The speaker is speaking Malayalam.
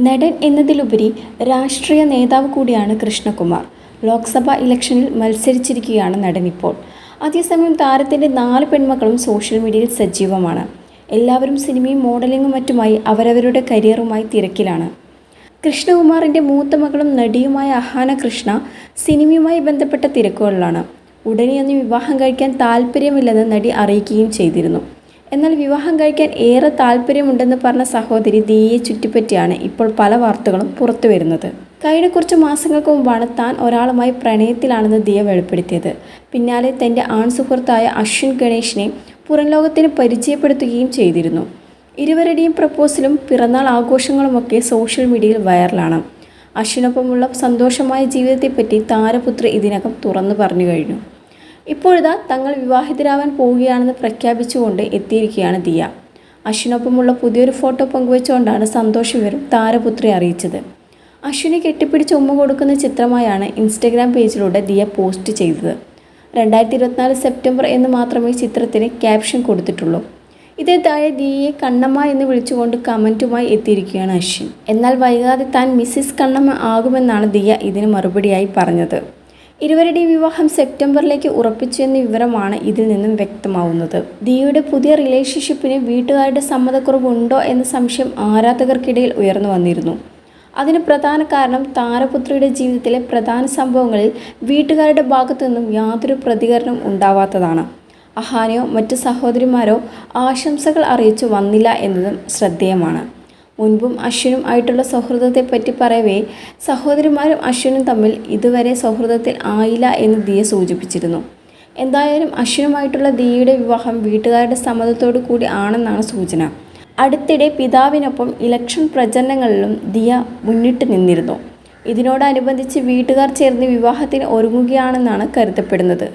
നടൻ എന്നതിലുപരി രാഷ്ട്രീയ നേതാവ് കൂടിയാണ് കൃഷ്ണകുമാർ. ലോക്സഭാ ഇലക്ഷനിൽ മത്സരിച്ചിരിക്കുകയാണ് നടൻ ഇപ്പോൾ. അതേസമയം താരത്തിന്റെ നാല് പെൺമക്കളും സോഷ്യൽ മീഡിയയിൽ സജീവമാണ്. എല്ലാവരും സിനിമയും മോഡലിങ്ങും മറ്റുമായി അവരവരുടെ കരിയറുമായി തിരക്കിലാണ്. കൃഷ്ണകുമാറിന്റെ മൂത്ത മകളും നടിയുമായ അഹാന കൃഷ്ണ സിനിമയുമായി ബന്ധപ്പെട്ട തിരക്കുകളിലാണ്. ഉടനെയൊന്നും വിവാഹം കഴിക്കാൻ താല്പര്യമില്ലെന്ന് നടി അറിയിക്കുകയും ചെയ്തിരുന്നു. എന്നാൽ വിവാഹം കഴിക്കാൻ ഏറെ താല്പര്യമുണ്ടെന്ന് പറഞ്ഞ സഹോദരി ദീയെ ചുറ്റിപ്പറ്റിയാണ് ഇപ്പോൾ പല വാർത്തകളും പുറത്തു വരുന്നത്. കഴിഞ്ഞ കുറച്ച് മാസങ്ങൾക്ക് മുമ്പാണ് താൻ ഒരാളുമായി പ്രണയത്തിലാണെന്ന് ദിയ വെളിപ്പെടുത്തിയത്. പിന്നാലെ തന്റെ ആൺ സുഹൃത്തായ അശ്വിൻ ഗണേഷിനെ പുറം ലോകത്തിന് പരിചയപ്പെടുത്തുകയും ചെയ്തിരുന്നു. ഇരുവരുടെയും പ്രപ്പോസലും പിറന്നാൾ ആഘോഷങ്ങളുമൊക്കെ സോഷ്യൽ മീഡിയയിൽ വൈറലാണ്. അശ്വിനൊപ്പമുള്ള സന്തോഷമായ ജീവിതത്തെപ്പറ്റി താരപുത്രി ഇതിനകം തുറന്നു പറഞ്ഞു കഴിഞ്ഞു. ഇപ്പോഴിതാ തങ്ങൾ വിവാഹിതരാവാൻ പോവുകയാണെന്ന് പ്രഖ്യാപിച്ചുകൊണ്ട് എത്തിയിരിക്കുകയാണ് ദിയ. അശ്വിനൊപ്പമുള്ള പുതിയൊരു ഫോട്ടോ പങ്കുവെച്ചുകൊണ്ടാണ് സന്തോഷ് വിവരം താരപുത്രി അറിയിച്ചത്. അശ്വിനെ കെട്ടിപ്പിടിച്ച് ഉമ്മ കൊടുക്കുന്ന ചിത്രമായാണ് ഇൻസ്റ്റഗ്രാം പേജിലൂടെ ദിയ പോസ്റ്റ് ചെയ്തത്. രണ്ടായിരത്തി ഇരുപത്തിനാല് സെപ്റ്റംബർ എന്ന് മാത്രമേ ചിത്രത്തിന് ക്യാപ്ഷൻ കൊടുത്തിട്ടുള്ളൂ. ഇതേ താഴെ ദിയയെ കണ്ണമ്മ എന്ന് വിളിച്ചുകൊണ്ട് കമന്റുമായി എത്തിയിരിക്കുകയാണ് അശ്വിൻ. എന്നാൽ വൈകാതെ താൻ മിസ്സിസ് കണ്ണമ്മ ആകുമെന്നാണ് ദിയ ഇതിന് മറുപടിയായി പറഞ്ഞത്. ഇരുവരുടെയും വിവാഹം സെപ്റ്റംബറിലേക്ക് ഉറപ്പിച്ചു എന്ന വിവരമാണ് ഇതിൽ നിന്നും വ്യക്തമാവുന്നത്. ദിയയുടെ പുതിയ റിലേഷൻഷിപ്പിന് വീട്ടുകാരുടെ സമ്മതക്കുറവുണ്ടോ എന്ന സംശയം ആരാധകർക്കിടയിൽ ഉയർന്നു വന്നിരുന്നു. അതിന് പ്രധാന കാരണം താരപുത്രിയുടെ ജീവിതത്തിലെ പ്രധാന സംഭവങ്ങളിൽ വീട്ടുകാരുടെ ഭാഗത്തു നിന്നും യാതൊരു പ്രതികരണം ഉണ്ടാവാത്തതാണ്. അഹാനയോ മറ്റ് സഹോദരിമാരോ ആശംസകൾ അറിയിച്ചു വന്നില്ല എന്നതും ശ്രദ്ധേയമാണ്. മുൻപും അശ്വിനും ആയിട്ടുള്ള സൗഹൃദത്തെപ്പറ്റി പറയവേ സഹോദരിമാരും അശ്വിനും തമ്മിൽ ഇതുവരെ സൗഹൃദത്തിൽ ആയില്ല എന്ന് ദിയ സൂചിപ്പിച്ചിരുന്നു. എന്തായാലും അശ്വിനുമായിട്ടുള്ള ദിയയുടെ വിവാഹം വീട്ടുകാരുടെ സമ്മതത്തോടു കൂടി ആണെന്നാണ് സൂചന. അടുത്തിടെ പിതാവിനൊപ്പം ഇലക്ഷൻ പ്രചരണങ്ങളിലും ദിയ മുന്നിട്ട് നിന്നിരുന്നു. ഇതിനോടനുബന്ധിച്ച് വീട്ടുകാർ ചേർന്ന് വിവാഹത്തിന് ഒരുങ്ങുകയാണെന്നാണ് കരുതപ്പെടുന്നത്.